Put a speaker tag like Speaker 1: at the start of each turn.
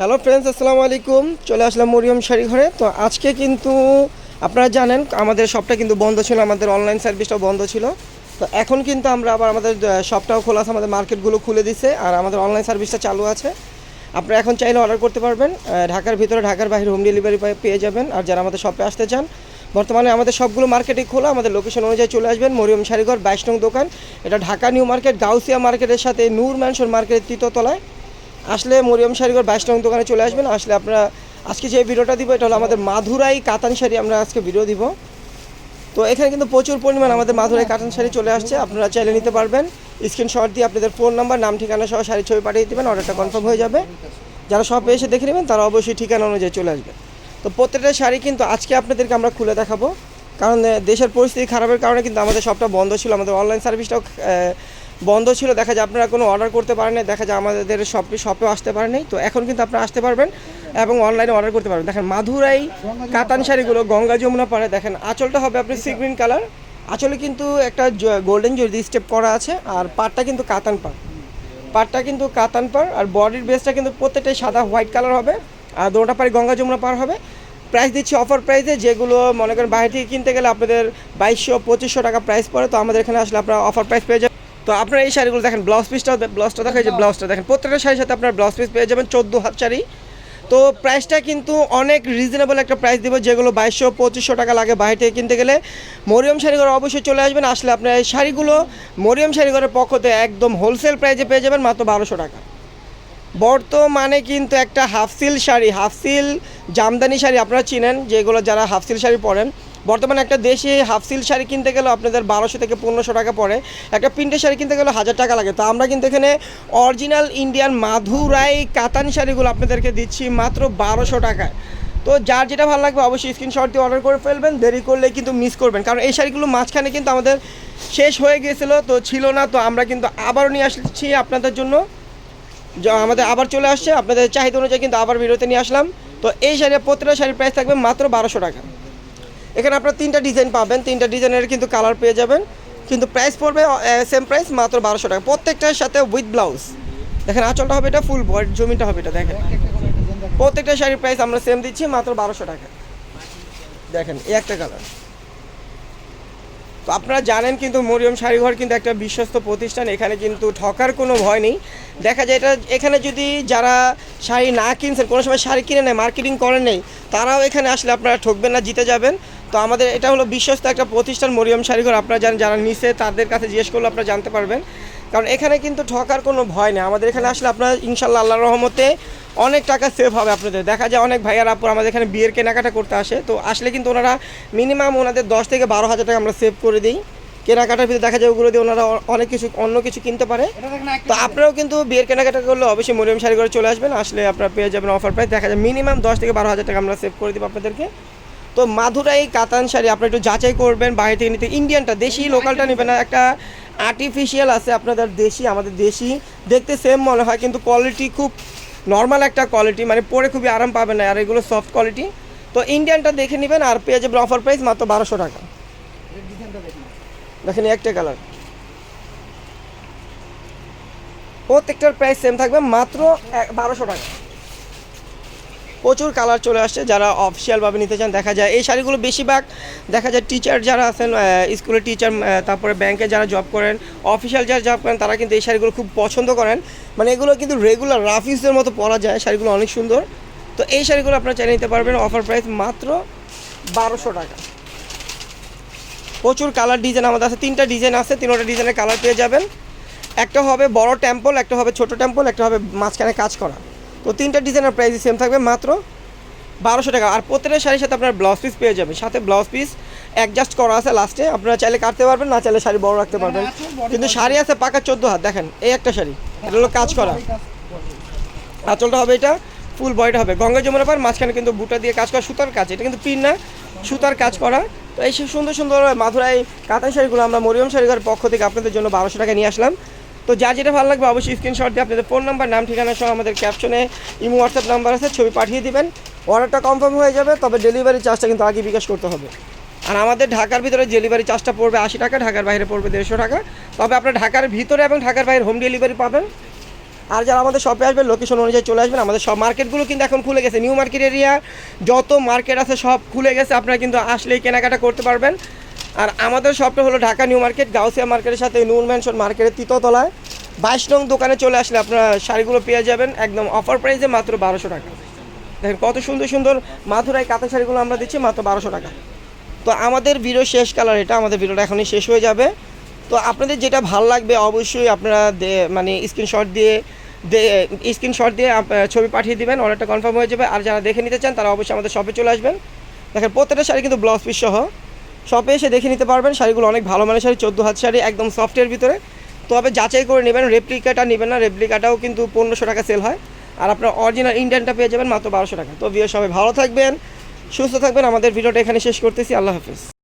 Speaker 1: Hello friends, আসসালামু আলাইকুম। চলে আসলাম মরিয়ম শাড়ি ঘরে। তো আজকে কিন্তু আপনারা জানেন, আমাদের শপটা কিন্তু বন্ধ ছিল, আমাদের অনলাইন সার্ভিসটাও বন্ধ ছিল। তো এখন কিন্তু আমরা আবার আমাদের শপটাও খোলা আছে, আমাদের মার্কেটগুলো খুলে দিছে, আর আমাদের অনলাইন সার্ভিসটা চালু আছে। আপনারা এখন চাইলে অর্ডার করতে পারবেন ঢাকার ভিতরে, ঢাকার বাইরে হোম ডেলিভারি পেয়ে যাবেন। আর যারা আমাদের শপে আসতে চান, বর্তমানে আমাদের সবগুলো মার্কেটই খোলা, আমাদের লোকেশন অনুযায়ী চলে আসবেন, মরিয়ম শাড়িঘর বাইশ নং দোকান। এটা ঢাকা নিউ মার্কেট, গাউসিয়া মার্কেটের সাথে নূর ম্যানশন মার্কেটের তৃতীয়তলায় আসলে মরিয়ম শাড়িঘর বাইশ নং দোকানে চলে আসবেন, আসলে আপনারা আজকে যে ভিডিওটা দিব, এটা হলো আমাদের মাধুরাই কাতান শাড়ি, আমরা আজকে ভিডিও দিব। তো এখানে কিন্তু প্রচুর পরিমাণ আমাদের মাধুরাই কাতান শাড়ি চলে আসছে, আপনারা চাইলে নিতে পারবেন। স্ক্রিনশট দিয়ে আপনাদের ফোন নাম্বার, নাম, ঠিকানা সহ শাড়ি ছবি পাঠিয়ে দেবেন, অর্ডারটা কনফার্ম হয়ে যাবে। যারা শপে এসে দেখে নেবেন, তারা অবশ্যই ঠিকানা অনুযায়ী চলে আসবে। তো প্রত্যেকটা শাড়ি কিন্তু আজকে আপনাদেরকে আমরা খুলে দেখাবো, কারণ দেশের পরিস্থিতি খারাপের কারণে কিন্তু আমাদের সবটা বন্ধ ছিল, আমাদের অনলাইন সার্ভিসটাও বন্ধ ছিল, দেখা যায় আপনারা কোনো অর্ডার করতে পারেন দেখা যায় আমাদের শপে শপেও আসতে পারেন তো এখন কিন্তু আপনারা আসতে পারবেন এবং অনলাইনে অর্ডার করতে পারবেন। দেখেন মাধুরাই কাতান শাড়িগুলো, গঙ্গা যমুনা পাড়ে, দেখেন আঁচলটা হবে আপনি সি গ্রিন কালার আঁচলে কিন্তু একটা গোল্ডেন জরি স্টেপ করা আছে, আর পাটটা কিন্তু কাতান পাড়। পাটটা কিন্তু কাতান পাড়, আর বডির বেসটা কিন্তু প্রত্যেকটাই সাদা হোয়াইট কালার হবে, আর দোটা পাড়ি গঙ্গা যমুনা পার হবে। প্রাইস দিচ্ছি অফার প্রাইসে যেগুলো মনে করেন বাইরে থেকে কিনতে গেলে আপনাদের বাইশশো, পঁচিশশো টাকা প্রাইস পড়ে, তো আমাদের এখানে আসলে আপনারা অফার প্রাইস পেয়ে যাবেন। তো আপনার এই শাড়িগুলো দেখেন ব্লাউজ পিসটা ব্লাউজটা দেখেন যে ব্লাউজটা দেখেন। প্রত্যেকটা শাড়ির সাথে আপনার ব্লাউজ পিস পেয়ে যাবেন চোদ্দ হাত শাড়ি। তো প্রাইসটা কিন্তু অনেক রিজনেবল একটা প্রাইস দেবো যেগুলো বাইশশো পঁচিশশো টাকা লাগে বাইরে থেকে কিনতে গেলে। মরিয়ম শাড়িঘর অবশ্যই চলে আসবেন আসলে আপনার এই শাড়িগুলো মরিয়ম শাড়িঘরের পক্ষ থেকে একদম হোলসেল প্রাইসে পেয়ে যাবেন মাত্র বারোশো টাকা। বর্তমানে কিন্তু একটা হাফসিল শাড়ি, হাফসিল জামদানি শাড়ি আপনারা চিনেন, যেগুলো যারা হাফসিল শাড়ি পরেন। বর্তমানে একটা দেশে হাফসিল শাড়ি কিনতে গেলে আপনাদের বারোশো থেকে পনেরোশো টাকা পড়ে। একটা প্রিন্টের শাড়ি কিনতে গেলে হাজার টাকা লাগে। তো আমরা কিন্তু এখানে অরিজিনাল ইন্ডিয়ান মাধুরাই কাতান শাড়িগুলো আপনাদেরকে দিচ্ছি মাত্র বারোশো টাকায়। তো যার যেটা ভালো লাগবে অবশ্যই স্ক্রিনশট দিয়ে অর্ডার করে ফেলবেন, দেরি করলে কিন্তু মিস করবেন। কারণ এই শাড়িগুলো মাঝখানে কিন্তু আমাদের শেষ হয়ে গিয়েছিল, তো ছিল না, তো আমরা কিন্তু আবারও নিয়ে আসছি আপনাদের জন্য। আমাদের আবার চলে আসছে, আপনাদের চাহিদা অনুযায়ী কিন্তু আবার ভিডিওতে নিয়ে আসলাম। তো এই শাড়ি প্রত্যেকটা শাড়ির প্রাইস থাকবে মাত্র বারোশো টাকা। এখানে আপনারা তিনটা ডিজাইন পাবেন, তিনটা ডিজাইনের কিন্তু কালার পেয়ে যাবেন। কিন্তু প্রাইস পড়বে সেম প্রাইস মাত্র বারোশো টাকা। প্রত্যেকটার সাথে উইথ ব্লাউজ দেখেন, আঁচলটা হবে এটা ফুল বয়েড জমিটা হবে এটা, দেখেন। প্রত্যেকটা শাড়ির প্রাইস আমরা সেম দিচ্ছি, মাত্র বারোশো টাকা। দেখেন, এই একটা কালার তো আপনারা জানেন কিন্তু মরিয়ম শাড়িঘর কিন্তু একটা বিশ্বস্ত প্রতিষ্ঠান, এখানে কিন্তু ঠকার কোনো ভয় নেই। দেখা যায় এটা, এখানে যদি যারা শাড়ি না কিনছেন, কোনো সময় শাড়ি কিনে নেয়, মার্কেটিং করেন নেই, তারাও এখানে আসলে আপনারা ঠকবেন না, জিতে যাবেন। তো আমাদের এটা হলো বিশ্বস্ত একটা প্রতিষ্ঠান মরিয়ম শাড়িঘর আপনারা জানেন যারা নিচে তাদের কাছে জিজ্ঞেস করলে আপনারা জানতে পারবেন। কারণ এখানে কিন্তু ঠকার কোনো ভয় নেই। আমাদের এখানে আসলে আপনারা ইনশাল্লাহ আল্লাহর রহমতে অনেক টাকা সেভ হবে আপনাদের। দেখা যায় অনেক ভাইয়ার আপু আমাদের এখানে বিয়ের কেনাকাটা করতে আসে। তো আসলে কিন্তু ওনারা মিনিমাম ওনাদের দশ থেকে বারো হাজার টাকা আমরা সেভ করে দিই। কেনাকাটার ভিতরে দেখা যায় ওগুলো দিয়ে ওনারা অনেক কিছু, অন্য কিছু কিনতে পারে। তো আপনারাও কিন্তু বিয়ের কেনাকাটা করলে অবশ্যই মরিয়াম শাড়ি করে চলে আসবেন। আসলে আপনারা পেয়ে যাবেন অফার প্রাইস দেখা যায় মিনিমাম দশ থেকে বারো হাজার টাকা আমরা সেভ করে দিব আপনাদেরকে। তো মাধুরাই কাতান শাড়ি, আপনারা একটু যাচাই করবেন। বাইরে থেকে নিতে ইন্ডিয়ানটা দেশি লোকালটা নেবেন একটা আর্টিফিশিয়াল আছে, আপনাদের দেশি, আমাদের দেশি। দেখতে সেম মনে হয়, কিন্তু কোয়ালিটি খুব নর্মাল একটা কোয়ালিটি মানে পরে খুবই আরাম পাবেন না, আর এগুলো সফট কোয়ালিটি তো ইন্ডিয়ানটা দেখে নেবেন, আর পেয়ে যাবেন অফার প্রাইস মাত্র বারোশো টাকা। দেখেন একটা কালার প্রত্যেকটার প্রাইস সেম থাকবে, মাত্র বারোশো টাকা। প্রচুর কালার চলে আসছে, যারা অফিসিয়ালভাবে নিতে চান দেখা যায়। এই শাড়িগুলো বেশিরভাগ দেখা যায় টিচার যারা আছেন স্কুলের টিচার তারপরে ব্যাংকে যারা জব করেন অফিসিয়াল যারা জব করেন, তারা কিন্তু এই শাড়িগুলো খুব পছন্দ করেন। মানে এগুলো কিন্তু রেগুলার রাফিসের মতো পরা যায়, শাড়িগুলো অনেক সুন্দর। তো এই শাড়িগুলো আপনারা চাইলে নিতে পারবেন অফার প্রাইস মাত্র বারোশো টাকা। প্রচুর কালার ডিজাইন আমাদের আছে, তিনটা ডিজাইন আছে, তিনটা ডিজাইনের কালার পেয়ে যাবেন। একটা হবে বড় টেম্পল একটা হবে ছোট টেম্পল একটা হবে মাঝখানে কাজ করা। তো তিনটা ডিজাইনের প্রাইস সেম থাকবে, মাত্র বারোশো টাকা। আর প্রত্যেকটা শাড়ির সাথে আপনার ব্লাউজ পিস পেয়ে যাবেন। সাথে ব্লাউজ পিস অ্যাডজাস্ট করা আছে লাস্টে আপনারা চাইলে কাটতে পারবেন, না চাইলে শাড়ি বড় রাখতে পারবেন। কিন্তু শাড়ি আছে পাকা চোদ্দ হাত। দেখেন, এই একটা শাড়ি। এটা হলো কাজ করা। আঁচলটা হবে এটা ফুল বয়টা হবে। গঙ্গা যমুনা পার, মাঝখানে কিন্তু বুটা দিয়ে কাজ করা, সুতার কাজ। এটা কিন্তু পিন না, সুতার কাজ করা। তো এই সুন্দর সুন্দর মাথুরাই কাতান শাড়িগুলো আমরা মরিয়ম শাড়িঘর পক্ষ থেকে আপনাদের জন্য বারোশো টাকা নিয়ে আসলাম। তো যা যেটা ভালো লাগবে অবশ্যই স্ক্রিনশট দিয়ে আপনাদের ফোন নাম্বার নাম, ঠিকানা সহ আমাদের ক্যাপশনে ইমো হোয়াটসঅ্যাপ নাম্বার আছে, ছবি পাঠিয়ে দিবেন। অর্ডারটা কনফার্ম হয়ে যাবে, তবে ডেলিভারি চার্জটা কিন্তু আগে বিকাশ করতে হবে। আর আমাদের ঢাকার ভিতরে ডেলিভারি চার্জটা পড়বে আশি টাকা, ঢাকার বাইরে পড়বে দেড়শো টাকা। তবে আপনার ঢাকার ভিতরে এবং ঢাকার বাইরে হোম ডেলিভারি পাবেন। আর যারা আমাদের শপে আসবেন লোকেশন অনুযায়ী চলে আসবেন, আমাদের সব মার্কেটগুলো কিন্তু এখন খুলে গেছে। নিউ মার্কেট এরিয়া যত মার্কেট আছে সব খুলে গেছে। আপনারা কিন্তু আসলেই কেনাকাটা করতে পারবেন। আর আমাদের শপটা হলো ঢাকা নিউ মার্কেট, গাউসিয়া মার্কেটের সাথে নূর ম্যানশন মার্কেটের তৃতীয়তলায় বাইশ নং দোকানে চলে আসলে আপনারা শাড়িগুলো পেয়ে যাবেন, একদম অফার প্রাইসে মাত্র বারোশো টাকা। দেখেন কত সুন্দর সুন্দর মাথুরাই কাঁথা শাড়িগুলো আমরা দিচ্ছি, মাত্র বারোশো টাকা। তো আমাদের ভিডিও শেষ কালার এটা, আমাদের ভিডিওটা এখনই শেষ হয়ে যাবে। তো আপনাদের যেটা ভালো লাগবে অবশ্যই আপনারা মানে স্ক্রিনশট দিয়ে স্ক্রিনশট দিয়ে ছবি পাঠিয়ে দিবেন অর্ডারটা কনফার্ম হয়ে যাবে। আর যারা দেখে নিতে চান তারা অবশ্যই আমাদের শপে চলে আসবেন। দেখেন প্রত্যেকটা শাড়ি কিন্তু ব্লাউজ পিস সহ। শপে এসে দেখে নিতে পারবেন, শাড়িগুলো অনেক ভালো মানের শাড়ি, চোদ্দ হাত শাড়ি, একদম সফটের ভিতরে। তবে যাচাই করে নেবেন রেপ্লিকাটা নেবেন না রেপ্লিকাটাও কিন্তু পনেরোশো টাকা সেল হয়। আর আপনার অরিজিনাল ইন্ডিয়ানটা পেয়ে যাবেন মাত্র বারোশো টাকা। তো বিয়ে সবাই ভালো থাকবেন, সুস্থ থাকবেন। আমাদের ভিডিওটা এখানে শেষ করতেছি। আল্লাহ হাফিজ।